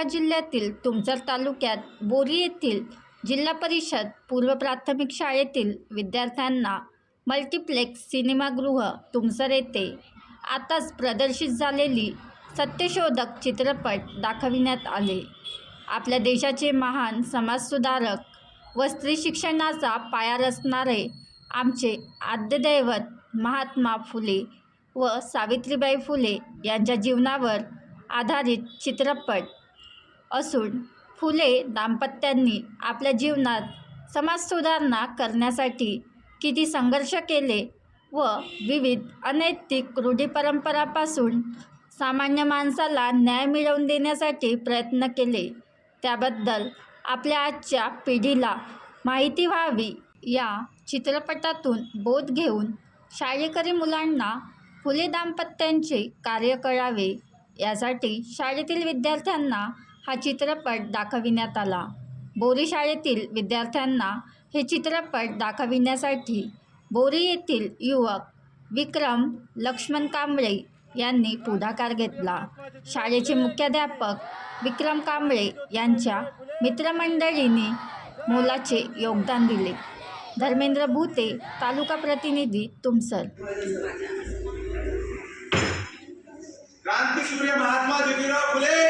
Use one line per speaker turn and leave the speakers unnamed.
सातारा जिल्ह्यातील तुमसर तालुक्यात बोरी येथील जिल्हा परिषद पूर्व प्राथमिक शाळेतील विद्यार्थ्यांना मल्टिप्लेक्स सिनेमागृह तुमसर येथे आताच प्रदर्शित झालेली सत्यशोधक चित्रपट दाखविण्यात आले. आपल्या देशाचे महान समाजसुधारक व स्त्री शिक्षणाचा पाया रचणारे आमचे आद्यदैवत महात्मा फुले व सावित्रीबाई फुले यांच्या जीवनावर आधारित चित्रपट असून फुले दाम्पत्यांनी आपल्या जीवनात समाजसुधारणा करण्यासाठी किती संघर्ष केले व विविध अनैतिक रूढी परंपरापासून सामान्य माणसाला न्याय मिळवून देण्यासाठी प्रयत्न केले. त्याबद्दल आपल्या आजच्या पिढीला माहिती व्हावी या चित्रपटातून बोध घेऊन शाळेकरी मुलांना फुले दाम्पत्यांचे कार्य कळावे यासाठी शाळेतील विद्यार्थ्यांना हा चित्रपट दाखविण्यात आला. बोरी शाळेतील विद्यार्थ्यांना हे चित्रपट दाखविण्यासाठी बोरी येथील युवक विक्रम लक्ष्मण कांबळे यांनी पुढाकार घेतला. शाळेचे मुख्याध्यापक विक्रम कांबळे यांच्या मित्रमंडळींनी मोलाचे योगदान दिले. धर्मेंद्र भूते तालुका प्रतिनिधी तुमसर.
क्रांतिसूर्य महात्मा ज्योतिराव फुले.